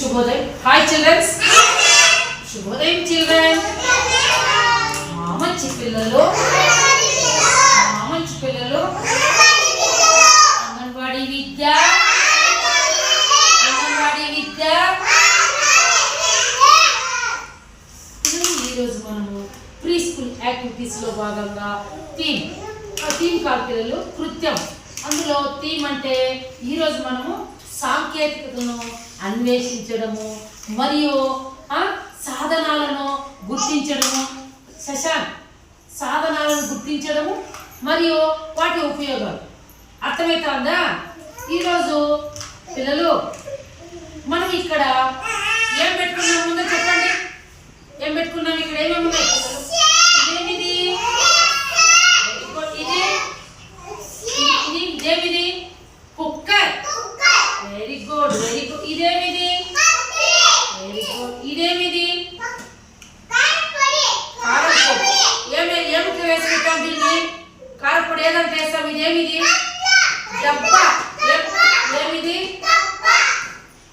శుభోదయం hi children's శుభోదయం children మా మంచి పిల్లలు మా మంచి పిల్లలు అంగన్వాడీ విద్య అంగన్వాడీ విద్య ఈరోజు మనము ప్రీ స్కూల్ యాక్టివిటీస్లో భాగంగా థీమ్ ఆ థీమ్ కాదు పిల్లలు కృత్యం. అందులో థీమ్ అంటే ఈరోజు మనము సాంకేతికతను అన్వేషించడము మరియు సాధనాలను గుర్తించడము. శశాంక్ సాధనాలను గుర్తించడము మరియు వాటి ఉపయోగాలు. అర్థమవుతుందా ఈరోజు పిల్లలు మనం ఇక్కడ ఏం పెట్టుకున్నాం ముందో చెప్పండి. ఏం పెట్టుకున్నాం? ఇక్కడ ఏమేమి ఉన్నాయి? ఇదేమిది? ఇదే ఇది ఇదేమిది? గుడ్ వెరీ గుడ్ ఇదేమిది? వెరీ గుడ్ ఇదేమిది? కారపొడి. ఏమి ఏమిటి వేసుకుంటాం దీన్ని కారపొడి ఏదంటే వేస్తాం ఇదేమిది? డబ్బా. ఏమిది?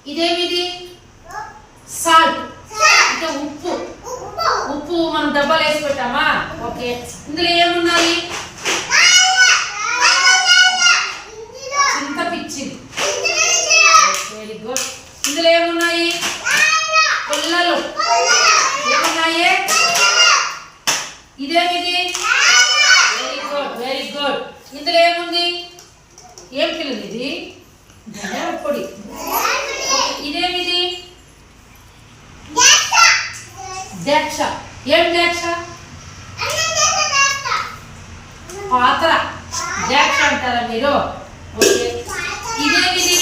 ఇదేమిది సాల్ట్ అంటే ఉప్పు ఉప్పు మనం డబ్బాలు వేసి పెట్టామా ఓకే ఇందులో ఏమున్నాయి చింత పిచ్చింది వెరీ గుడ్ ఇందులో ఏమున్నాయి పుల్లలు ఏమున్నాయి ఇదేమిది వెరీ గుడ్ వెరీ గుడ్ ఇందులో ఏముంది ఏం పిల్లలు ఇది ధనియాల పొడి ఓకే, ఇదేమిది ద్రాక్ష ఏం ద్రాక్ష పాత్ర. ద్రాక్ష అంటారా మీరు? ఓకే. ఇదేమిది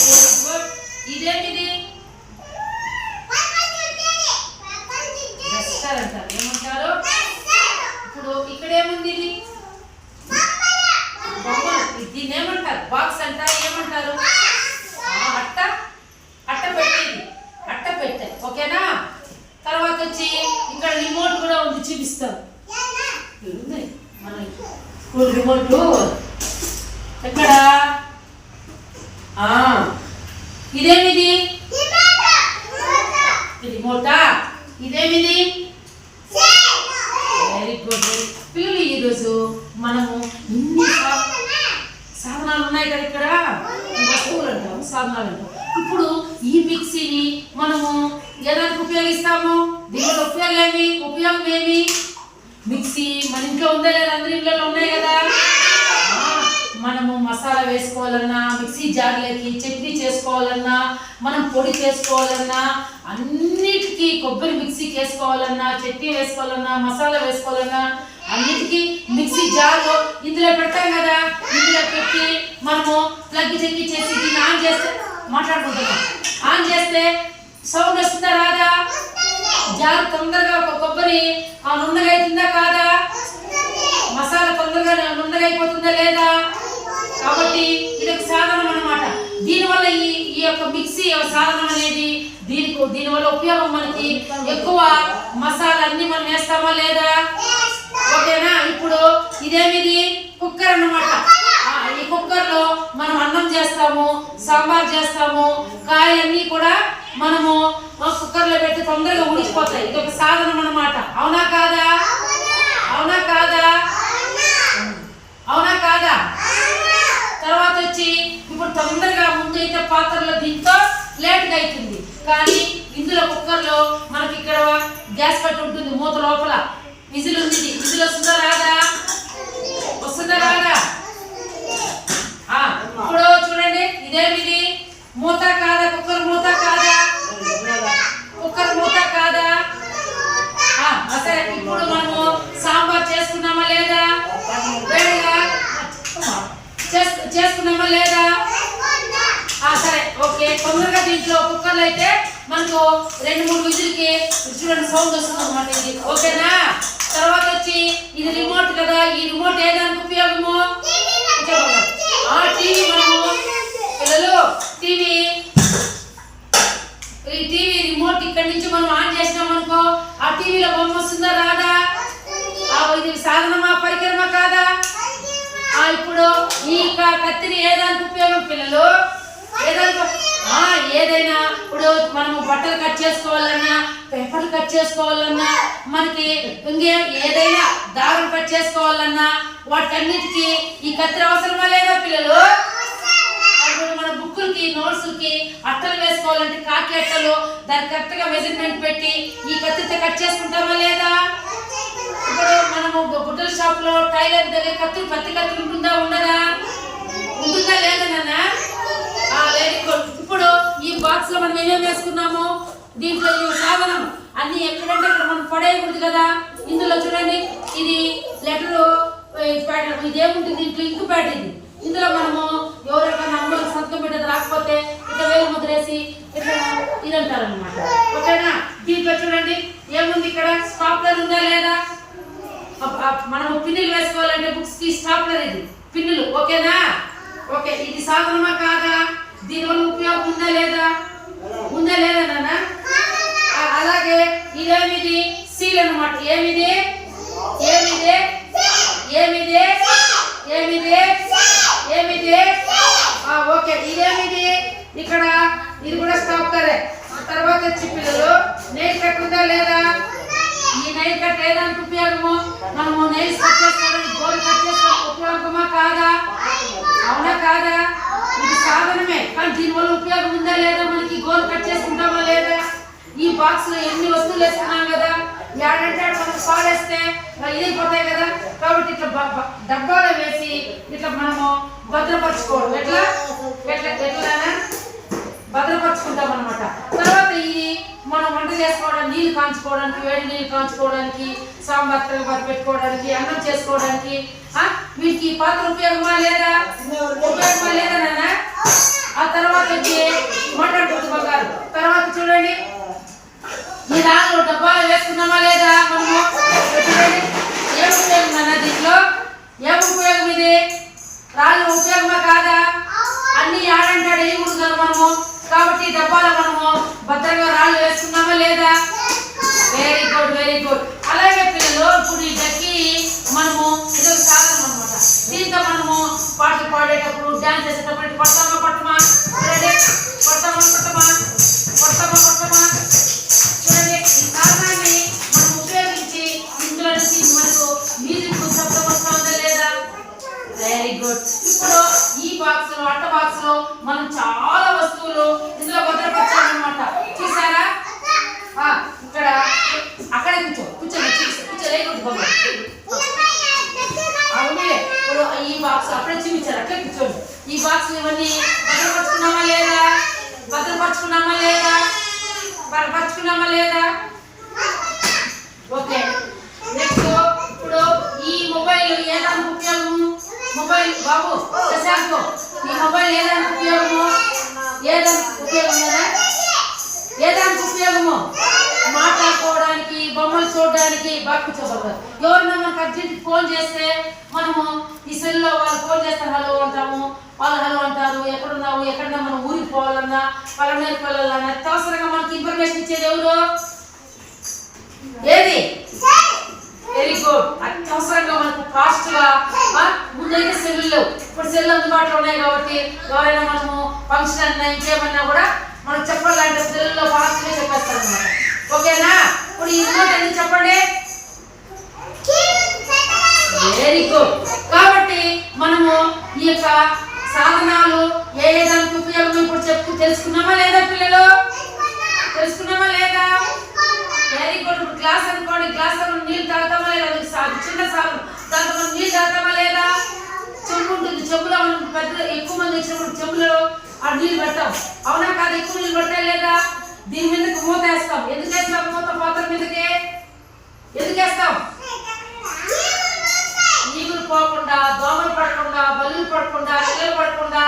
Very good. ఇదేమిది డస్టర్ అంటారు ఏమంటారు ఇప్పుడు ఇక్కడ ఏముంది ఇది బొమ్మలు దీన్ని ఏమంటారు బాక్స్ అంటారు ఏమంటారు ఆ, అట్ట అట్ట పెట్టేది అట్ట పెట్టే ఓకేనా తర్వాత వచ్చి ఇక్కడ రిమోట్ కూడా ఉంది చూపిస్తారు ఇక్కడ ఉంది మన స్కూల్ రిమోట్ ఎక్కడ? ఇదేమిది? ఇది రిమోటా ఇదేమిది? వెరీ గుడ్ పిల్లలు ఈరోజు మనము ఇన్ని సా- సాధనాలు ఉన్నాయి కదా ఇక్కడ? వస్తువులు అంటాము సాధనాలు అంటాం. ఇప్పుడు ఈ మిక్సీని మనము ఏదానికి ఉపయోగిస్తాము? దీనిలో ఉపయోగం ఏమి? ఉపయోగం ఏమి? మిక్సీ మన ఇంట్లో ఉందా లేదా? అందరి ఇంట్లో ఉన్నాయి కదా? మనము మసాలా వేసుకోవాలన్నా మిక్సీ జార్లోకి చట్నీ చేసుకోవాలన్నా మనం పొడి చేసుకోవాలన్నా అన్నిటికీ కొబ్బరి మిక్సీకి వేసుకోవాలన్నా చట్నీ వేసుకోవాలన్నా మసాలా వేసుకోవాలన్నా అన్నిటికీ మిక్సీ జార్లో ఇందులో పెడతాం కదా. ఇందులో పెట్టి మనము ప్లగ్ చెక్కి చేసి దీన్ని ఆన్ చేస్తే మాట్లాడుకుంటున్నాం. ఆన్ చేస్తే సౌండ్ వస్తుందా రాదా? జార్ తొందరగా ఒక కొబ్బరి ఆ నున్నగా అవుతుందా కాదా? మసాలా తొందరగా నున్నగా అయిపోతుందా లేదా? కాబట్టి ఇది ఒక సాధనం అనమాట దీనివల్ల ఈ ఈ యొక్క మిక్సీ సాధనం అనేది దీనికి దీనివల్ల ఉపయోగం మనకి ఎక్కువ మసాలా అన్ని మనం వేస్తామా లేదా? ఓకేనా? ఇప్పుడు ఇదేమిది? కుక్కర్ అన్నమాట. ఈ కుక్కర్లో మనం అన్నం చేస్తాము సాంబార్ చేస్తాము కాయలన్నీ కూడా మనము కుక్కర్లో పెట్టి తొందరగా ఉడికిపోతాయి. ఇది ఒక సాధనం అనమాట అవునా కాదా? అవునా కాదా? అవునా కాదా? తర్వాత వచ్చి ఇప్పుడు తొందరగా ముందు అయితే పాత్రలో దీంతో లేట్గా అవుతుంది కానీ ఇందులో కుక్కర్లో మనకి ఇక్కడ గ్యాస్ పట్టి ఉంటుంది మూత లోపల. విజిల్ ఉంది. విజిల్ వస్తుందా రాదా? వస్తుందా రాదా? ఇప్పుడు చూడండి. ఇదేమిది? మూత కాదా కుక్కర్ మూత కాదా కుక్కర్ మూత కాదా ఆ, సరే ఇప్పుడు మనము సాంబార్ చేసుకున్నామా లేదా వేడిగా చేస్- చేసుకున్నామా లేదా ఆ సరే ఓకే తొందరగా దీంట్లో కుక్కర్లో అయితే మనకు రెండు మూడు విజులకి చూడండి సౌండ్ వస్తుంది అనమాట ఇది. ఓకేనా? తర్వాత వచ్చి ఇది రిమోట్ కదా ఈ రిమోట్ ఏదానికి ఉపయోగము? ఆ టీవీ మనము పిల్లలు టీవీ ఈ టీవీ రిమోట్ ఇక్కడి నుంచి మనం ఆన్ చేసినాం అనుకో ఆ టీవీలో బొమ్మ వస్తుందా రాదా? ఇది సాధనమా పరికరమా కాదా? ఇప్పుడు ఈ కత్తిని ఏదానికి ఉపయోగం పిల్లలు? ఏదైనా ఇప్పుడు మనము బట్టలు కట్ చేసుకోవాలన్నా పేపర్లు కట్ చేసుకోవాలన్నా మనకి ఇంకే ఏదైనా దారం కట్ చేసుకోవాలన్నా వాటన్నిటికీ ఈ కత్తి అవసరమా లేదా పిల్లలు? అప్పుడు మన బుక్కులకి నోట్స్కి అట్టలు వేసుకోవాలంటే కాకి అట్టలు దానికి కరెక్ట్గా మెజర్మెంట్ పెట్టి ఈ కత్తితో కట్ చేసుకుంటామా లేదా? ఇప్పుడు మనము గు- గుడ్డల షాప్లో టైలర్ దగ్గర కత్తి పత్తి కత్తి ఉంటుందా ఉండదా? ఉంటుందా లేదా నాన్న ఆ, లేదు ఇప్పుడు- ఇప్పుడు ఈ బాక్స్ చేసుకున్నాము దీంట్లో సాధనం అన్ని ఎక్కడంటే ఇక్కడ మనం పడేయకూడదు కదా? ఇందులో చూడండి ఇది లెటర్ ఇది ఏముంటుంది దీంట్లో ఇంకు ప్యాటర్న్ ఇది ఇందులో మనము ఎవరికైనా అమ్మకి సంతకం పెట్టేది రాకపోతే ఇట్లా వేలు ముద్రేసి ఇట్లా ఇదంటారనమాట ఓకేనా? దీంట్లో చూడండి ఏముంది ఇక్కడ? స్టాప్లర్ ఉందా లేదా? మనము పిన్నులు వేసుకోవాలంటే బుక్స్కి స్టాప్లర్ ఇది. పిన్నులు ఓకేనా? ఓకే ఇది సాధనమా కాదా? దీనివల్ల ఉపయోగం ఉందా లేదా? ఉందా లేదా నాన్న అలాగే ఇదేమిది? సీల్ అన్నమాట ఏమిది? ఏమిది? ఏమిది? ఏమిది? ఏమిది ఓకే. ఇదేమిది? ఇక్కడ ఇది కూడా స్టాప్లరే తర్వాత వచ్చి పిల్లలు నెయిల్ కట్ ఉందా లేదా? ఈ నెయిల్ కట్ ఏదానికి ఉపయోగము మనము నైల్స్ కట్ చేసుకోవడానికి గోల్ కట్ చేసుకోవడానికి ఉపయోగమా కాదా? అవునా కాదా? ఇది సాధనమే. కానీ దీనివల్ల ఉపయోగం ఉందా లేదా మనకి చేసుకుంటామా లేదా? ఈ బాక్స్లో ఎన్ని వస్తువులు వేసుకున్నాం కదా? ఏడంటే మనకు పాలేస్తే పాడేస్తే అవి ఇదైపోతాయి కదా? కాబట్టి ఇట్లా డబ్బాలో వేసి ఇట్లా మనము భద్రపరచుకోవడం. ఎట్లా? ఎట్లా ఎట్లానా భద్రపరచుకుంటాం అనమాట తర్వాత ఇది మనం వంట చేసుకోవడానికి నీళ్ళు కాంచుకోవడానికి వేడి నీళ్ళు కాంచుకోవడానికి సాంబార్ తిరగబాటు పెట్టుకోవడానికి అన్నం చేసుకోవడానికి వీటికి ఈ పాత్ర ఉపయోగమా లేదా? ఉపయోగమా లేదా నాన్న? ఆ తర్వాత వచ్చి మటన్ గుడ్డు బంగారు తర్వాత చూడండి ఈ రాళ్ళు డబ్బాలు వేసుకున్నామా లేదా మనము చూడండి ఏం ఉపయోగం అన్న దీంట్లో ఏం ఉపయోగం ఇది రాళ్ళు ఉపయోగమా కాదా అన్ని ఆడంటాడు వేయకూడదు కదా మనము కాబట్టి ఈ డబ్బాలో మనము భద్రంగా రాళ్ళు వేసుకున్నామా లేదా వెరీ గుడ్ అలాగే పిల్లలు ఇప్పుడు ఈ డక్కి మనము ఇది ఒక సాధనం అనమాట దీంతో మనము పాటలు పాడేటప్పుడు డ్యాన్స్ చేసేటప్పుడు ఇటు కొడతామా కొట్టమా? రెడీ కొడతామా కొట్టమా? కొడతామా కొట్టమా? చూడండి ఈ సాధనాన్ని మనం ఉపయోగించి ఇందులో నుంచి మనకు మ్యూజిక్ శబ్దం వస్తుందా లేదా? వెరీ గుడ్ ఇప్పుడు ఈ బాక్స్లో అట్ట బాక్స్లో మనం చాలా వస్తువులు ఇందులో భద్రపరచాలన్నమాట చూసారా ఆ, ఇక్కడ అక్కడే కూర్చో కూర్చో కూర్చో లేకుండా ఈ బాక్స్ అప్పుడే చూపించారు అట్లే కూర్చోండి. ఈ బాక్స్ ఇవన్నీ భద్రపరచుకున్నామా లేదా? భద్రపరచుకున్నామా లేదా? భద్రపరచుకున్నామా లేదా? ఓకే. నెక్స్ట్ ఇప్పుడు ఈ మొబైల్ ఏదానికి ఉపయోగము? మొబైల్ బాబు శశాంక్ ఈ మొబైల్ ఏదానికి ఉపయోగము ఏదానికి ఉపయోగం కదా ఏదానికి ఉపయోగము మాట్లాడుకోవడానికి బొమ్మలు బాగా కూర్చోబడతారు ఎవరైనా మనకు అర్జెంట్ ఫోన్ చేస్తే మనము ఈ సెల్లో వాళ్ళు ఫోన్ చేస్తారు హలో అంటాము వాళ్ళు హలో అంటారు ఎక్కడున్నావు ఎక్కడన్నా మనం ఊరికి పోవాలన్నా వాళ్ళ మీదకి వెళ్ళాలన్నా అత్యవసరంగా మనకి ఇన్ఫర్మేషన్ ఇచ్చేది ఎవరు? ఏది? వెరీ గుడ్ అత్యవసరంగా మనకు ఫాస్ట్గా ముందైతే సెల్లు లేవు. ఇప్పుడు సెల్ అందుబాటులో ఉన్నాయి కాబట్టి ఎవరైనా మనము ఫంక్షన్ అన్నా ఇంకేమన్నా కూడా మనం చెప్పాలంటే సెల్లో ఫాస్ట్గా చెప్పేస్తారు అనమాట ఓకేనా ఇప్పుడు ఈ రిమోట్ ఎందుకు చెప్పండి. వెరీ గుడ్ కాబట్టి మనము ఈ యొక్క సాధనాలు ఏ ఏ దానికి ఉపయోగం ఇప్పుడు చెప్పు. తెలుసుకున్నామా లేదా పిల్లలు? తెలుసుకున్నామా లేదా? వెరీ గుడ్ ఇప్పుడు గ్లాస్ అనుకోండి. గ్లాస్లో మనం నీళ్ళు తాగుతామా లేదా? అది చిన్న సాధనం దాంట్లో మనం నీళ్ళు తాగుతామా లేదా? చెంబు ఉంటుంది. చెంబులో మనం పెద్ద ఎక్కువ మంది వచ్చినప్పుడు చెంబులో ఆ నీళ్ళు పెడతాం అవునా కాదు? ఎక్కువ నీళ్ళు పెడతాయి లేదా దీని మీదకి మూత వేస్తాం. ఎందుకు వేస్తాం? మూత పాత్ర మీదకి? ఎందుకు వేస్తాం? ఈగులు పోకుండా దోమలు పడకుండా బల్లులు పడకుండా పిల్లలు పడకుండా